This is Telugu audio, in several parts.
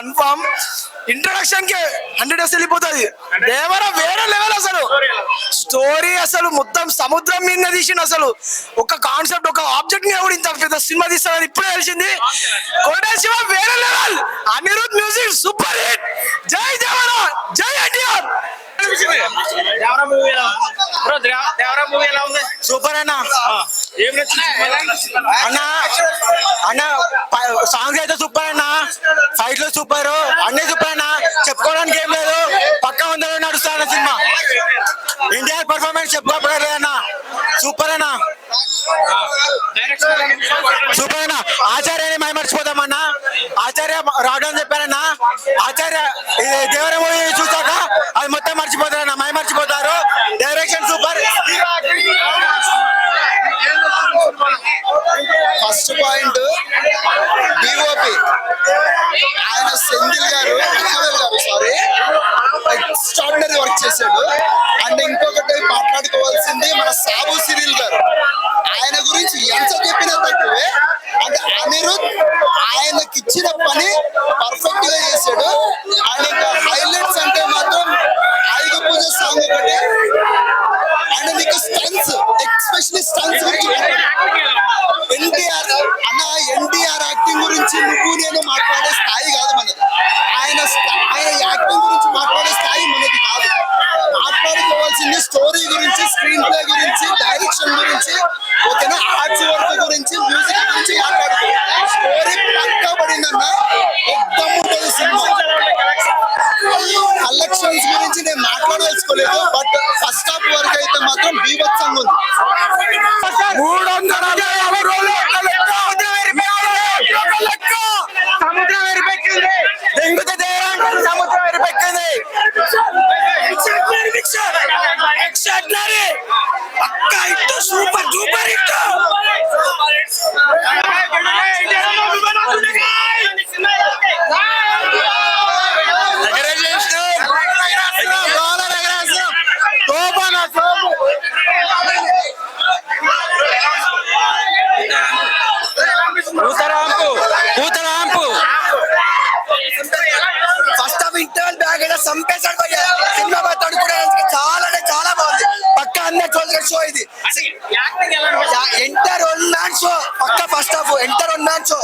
కన్ఫర్మ్ ఇంట్రడక్షన్కి హండ్రెడ్ డేస్ వెళ్ళిపోతుంది. దేవర వేరే లెవెల్ అసలు. స్టోరీ అసలు మొత్తం సముద్రం మీద తీసిండు అసలు. ఒక కాన్సెప్ట్ ఒక ఆబ్జెక్ట్ని కూడా ఇంత పెద్ద సినిమా తీస్తారని ఇప్పుడే తెలిసింది. కోటే శివ వేరే level Anirudh music super hit జై దేవరా జై NTR. Devara movie bro Devara movie ఎలా ఉంది? సూపర్ అన్న. ఏం అన్న అన్న సాంగ్స్ అయితే సూపర్ అన్న. ఫైట్లో సూపర్. అన్ని సూపర్ అన్న. చెప్పుకోవడానికి ఏం లేదు. పక్క వందలో నడుస్తా అన్న సినిమా? ఇండియా పర్ఫార్మెన్స్ చెప్పుకోలేదు అన్న. సూపర్ అన్న. సూపర్ అన్న. ఆచార్యని మేము మర్చిపోతామన్న ఆచార్య రావడం చెప్పారన్న. ఆచార్య దేవర మూవీ చూసాక అది మొత్తం మర్చిపోతారన్న మై మర్చిపోతారు. Direction super. First point DOP ఆయన Senthil garu Vijayavel garu sorry extraordinary work చేశాడు. అండ్ ఇంకొకటి మాట్లాడుకోవాల్సింది మన సాబు సిరిల్ గారు. ఆయన గురించి ఎంత చెప్పిన తక్కువే అంటే అనిరుద్ ఆయనకి ఇచ్చిన పని పర్ఫెక్ట్గా చేశాడు అండ్ ఇంకా హైలైట్స్ అంటే మాత్రం ఆయుధ పూజ సాంగ్ ఒకటి అండ్ నీకు స్టన్స్ ఎక్స్పెషల్లీ స్టన్స్ గురించి ఎన్టీఆర్ అన్న ఎన్టీఆర్ యాక్టింగ్ గురించి నువ్వు మాట్లాడే స్థాయి కాదు మనది. ఆయన ఆయన యాక్టింగ్ గురించి మాట్లాడే స్థాయి మనది కాదు. మాట్లాడుకోవాల్సింది స్టోరీ గురించి స్క్రీన్ ప్లే గురించి డైరెక్షన్ గురించి ఓకేనా? ఆర్ట్స్ వర్క్ గురించి మ్యూజిక్ గురించి మాట్లాడుకోవాలి. స్టోరీ పక్కబడిందన్న మొత్తం ఉంటుంది సినిమా. కలెక్షన్స్ గురించి నేను మాట్లాడదలుచుకోలేదు బట్ ఫస్ట్ హాఫ్ వరకు అయితే మాత్రం బీభత్సంగా ఉంది. ఎక్స్ట్రాడినరీ పక్క ట్వెల్వ్ షో ఇది? ఎంటర్ వన్ మ్యాన్ షో పక్క first half entire one man show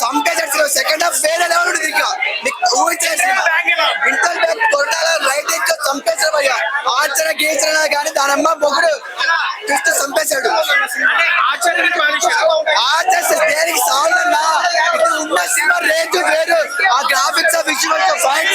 సంపేశాడు second half వేరే లెవెల్ ఉంటుంది ఇంకా. నీకు ఇంటర్ బ్యాగ్ కొట్టాల రైట్ ఇంకా చంపేశాడు భయ్యా ఆచరణ గీచరణ కానీ దాని అమ్మ మొగుడు చూస్తే చంపేశాడు ఆచరణ దేనికి ఇప్పుడు ఉన్న సినిమా రేంజ్ వేరు. ఆ గ్రాఫిక్స్ విజువల్స్ ఫైట్